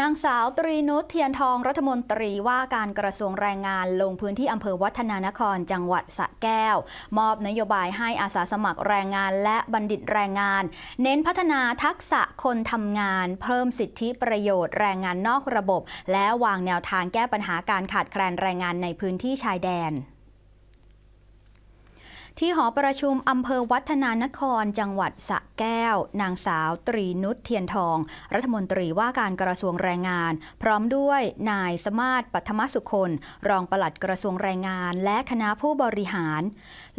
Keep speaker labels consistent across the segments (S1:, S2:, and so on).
S1: นางสาวตรีนุชเทียนทองรัฐมนตรีว่าการกระทรวงแรงงานลงพื้นที่อำเภอวัฒนานครจังหวัดสระแก้ว มอบนโยบายให้อาสาสมัครแรงงานและบัณฑิตแรงงาน เน้นพัฒนาทักษะคนทำงาน เพิ่มสิทธิประโยชน์แรงงานนอกระบบ และวางแนวทางแก้ปัญหาการขาดแคลนแรงงานในพื้นที่ชายแดน ที่หอประชุมอำเภอวัฒนานคร จังหวัดสะแก้ว นางสาว ตรีนุชเทียนทอง รัฐมนตรีว่าการกระทรวงแรงงาน พร้อมด้วยนายสมาร์ทปัทมสุคนรองปลัดกระทรวงแรงงาน และคณะผู้บริหาร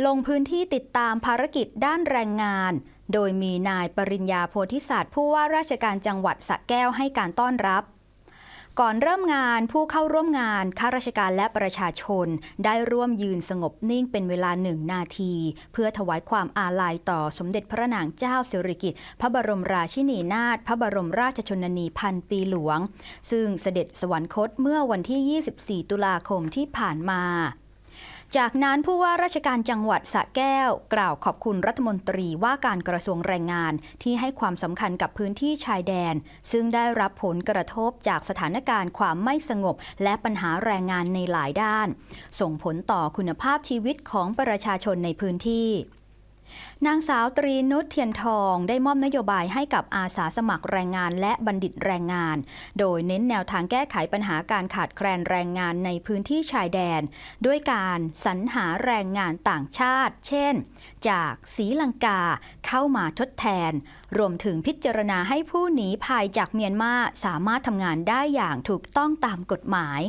S1: ลงพื้นที่ติดตามภารกิจด้านแรงงาน โดยมีนายปริญญาโพธิสัตว์ผู้ว่าราชการจังหวัดสะแก้วให้การต้อนรับ ก่อนเริ่มงานผู้เข้าร่วมงานข้าราชการและประชาชน ได้ร่วมยืนสงบนิ่งเป็นเวลาหนึ่งนาที เพื่อถวายความอาลัยต่อสมเด็จพระนางเจ้าสิริกิติ์พระบรมราชินีนาถพระบรมราชชนนีพันปีหลวง ซึ่งเสด็จสวรรคตเมื่อวันที่ 24 ตุลาคมที่ผ่านมา จากนั้นผู้ว่าราชการจังหวัดสระแก้ว กล่าวขอบคุณรัฐมนตรีว่าการกระทรวงแรงงานที่ให้ความสำคัญกับพื้นที่ชายแดน ซึ่งได้รับผลกระทบจากสถานการณ์ความไม่สงบ และปัญหาแรงงานในหลายด้าน ส่งผลต่อคุณภาพชีวิตของประชาชนในพื้นที่ นางสาวตรีนุชเทียนทองได้มอบนโยบายให้กับอาสาสมัครแรงงานและบัณฑิตแรงงาน โดยเน้นแนวทางแก้ไขปัญหาการขาดแคลนแรงงานในพื้นที่ชายแดน ด้วยการสรรหาแรงงานต่างชาติ เช่น จากศรีลังกาเข้ามาทดแทน รวมถึงพิจารณาให้ผู้หนีภัยจากเมียนมาสามารถทำงานได้อย่างถูกต้องตามกฎหมาย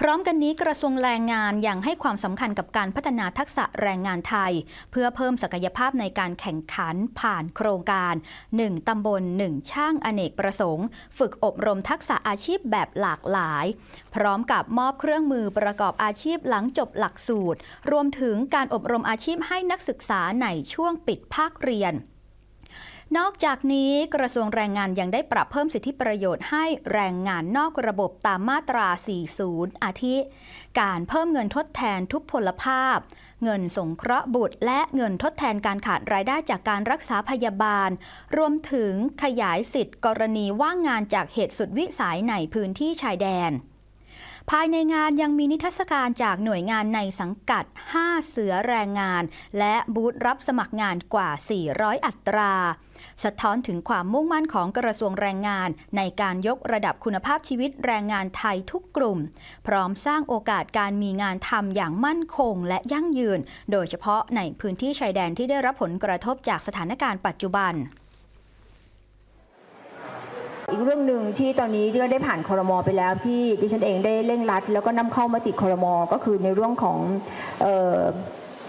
S1: พร้อมกันนี้กระทรวงแรงงานยังให้ความสำคัญกับการพัฒนาทักษะแรงงานไทย เพื่อเพิ่มศักยภาพในการแข่งขันผ่านโครงการ 1 ตำบล 1 ช่างอเนกประสงค์ ฝึกอบรมทักษะอาชีพแบบหลากหลาย พร้อมกับมอบเครื่องมือประกอบอาชีพหลังจบหลักสูตร รวมถึงการอบรมอาชีพให้นักศึกษาในช่วงปิดภาคเรียน นอกจากนี้กระทรวงแรงงานยังได้ปรับเพิ่มสิทธิประโยชน์ให้แรงงานนอกระบบตามมาตรา 40 อาทิ การเพิ่มเงินทดแทนทุพพลภาพ เงินสงเคราะห์บุตร และเงินทดแทนการขาดรายได้จากการรักษาพยาบาล รวมถึงขยายสิทธิ์กรณีว่างงานจากเหตุสุดวิสัยในพื้นที่ชายแดน ภายในงานยังมีนิทรรศการจากหน่วยงานในสังกัด 5 เสือแรงงาน และบูธรับสมัครงานกว่า 400 อัตรา สะท้อนถึงความมุ่งมั่นของกระทรวงแรงงาน ในการยกระดับคุณภาพชีวิตแรงงานไทยทุกกลุ่ม พร้อมสร้างโอกาสการมีงานทำอย่างมั่นคงและยั่งยืน โดยเฉพาะในพื้นที่ชายแดนที่ได้รับผลกระทบจากสถานการณ์ปัจจุบัน
S2: อีกเรื่องหนึ่งที่ตอนนี้ที่ได้ผ่านคอรมอไปแล้วที่ดิฉันเองได้เร่งรัด แล้วก็นำเข้ามาติดคอรมอก็คือในเรื่องของออ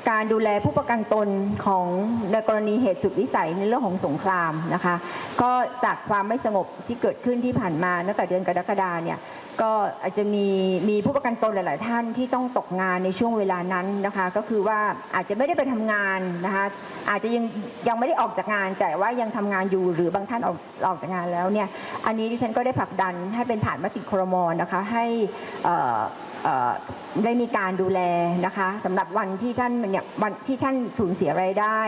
S2: การดูแลผู้ประกันตนของในกรณีเหตุสุดวิสัยในเรื่องของสงครามนะคะ ก็จากความไม่สงบที่เกิดขึ้นที่ผ่านมาตั้งแต่เดือนกรกฎาเนี่ย ก็อาจจะมีมีผู้ประกันตนหลาย ๆ ท่านที่ต้องตกงานในช่วงเวลานั้นนะคะ ก็คือว่าอาจจะไม่ได้ไปทำงานนะคะอาจจะยังยังไม่ได้ออกจากงานแต่ว่ายังทำงานอยู่หรือบางท่านออกออกจากงานแล้วเนี่ยอันนี้ดิฉันก็ได้ผลักดันให้เป็นผ่านมติครมนะคะให้อ่อเอ่อได้มีการดูแลนะคะสำหรับวันที่ท่านเนี่ยวันที่ท่านสูญเสียรายได้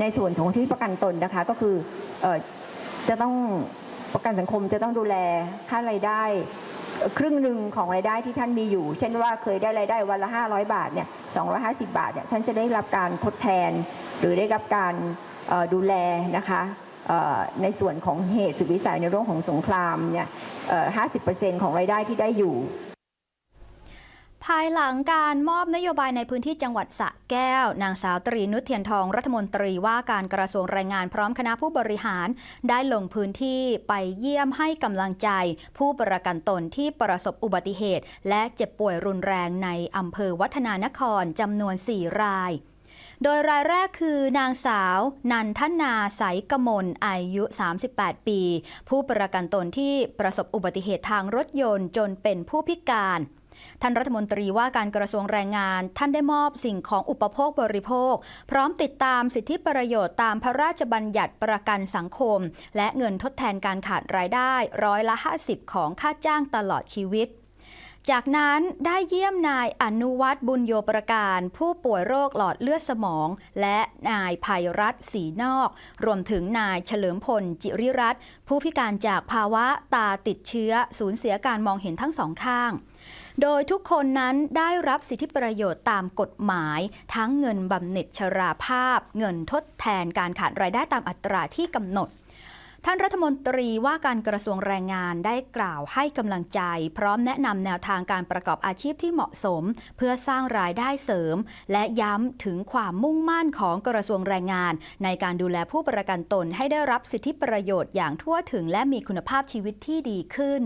S2: ในส่วนของที่ประกันตนนะคะก็คือเออจะต้องประกันสังคมจะต้องดูแลค่ารายได้ ครึ่งหนึ่งของรายได้ที่ท่านมีอยู่ เช่นว่าเคยได้รายได้วันละ 500 บาทเนี่ย250 บาทเนี่ยท่านจะได้รับการทดแทน หรือได้รับการดูแลนะคะในส่วนของเหตุสุดวิสัยในเรื่องของสงครามเนี่ยเอ่อ50%ของรายได้ที่ได้อยู่
S1: ภายหลังการมอบนโยบายในพื้นที่จังหวัดสระแก้ว นางสาวตรีนุชเทียนทองรัฐมนตรีว่าการกระทรวงแรงงานพร้อมคณะผู้บริหาร ได้ลงพื้นที่ไปเยี่ยมให้กำลังใจ ผู้ประกันตนที่ประสบอุบัติเหตุ และเจ็บป่วยรุนแรงในอำเภอวัฒนานครจำนวน 4 รายโดยรายแรกคือนางสาว นันทนาใสกมลอายุ 38 ปี ผู้ประกันตนที่ประสบอุบัติเหตุทางรถยนต์จนเป็นผู้พิการ ท่านรัฐมนตรีว่าการกระทรวงแรงงาน ท่านได้มอบสิ่งของอุปโภคบริโภค พร้อมติดตามสิทธิประโยชน์ตามพระราชบัญญัติประกันสังคม และเงินทดแทนการขาดรายได้ร้อยละ 50 ของค่าจ้างตลอดชีวิต จากนั้นได้เยี่ยมนายอนุวัฒน์บุญโยประการ ผู้ป่วยโรคหลอดเลือดสมอง และนายภัยรัตน์ศรีนอก รวมถึงนายเฉลิมพลจิริรัตน์ผู้พิการจากภาวะตาติดเชื้อ สูญเสียการมองเห็นทั้งสองข้าง โดยทุกคนนั้นได้รับสิทธิประโยชน์ตามกฎหมาย ทั้งเงินบำเหน็จชราภาพ เงินทดแทนการขาดรายได้ตามอัตราที่กำหนด ท่านรัฐมนตรีว่าการกระทรวงแรงงานได้กล่าวให้กำลังใจ พร้อมแนะนำแนวทางการประกอบอาชีพที่เหมาะสม เพื่อสร้างรายได้เสริม และย้ำถึงความมุ่งมั่นของกระทรวงแรงงาน ในการดูแลผู้ประกันตนให้ได้รับสิทธิประโยชน์อย่างทั่วถึงและมีคุณภาพชีวิตที่ดีขึ้น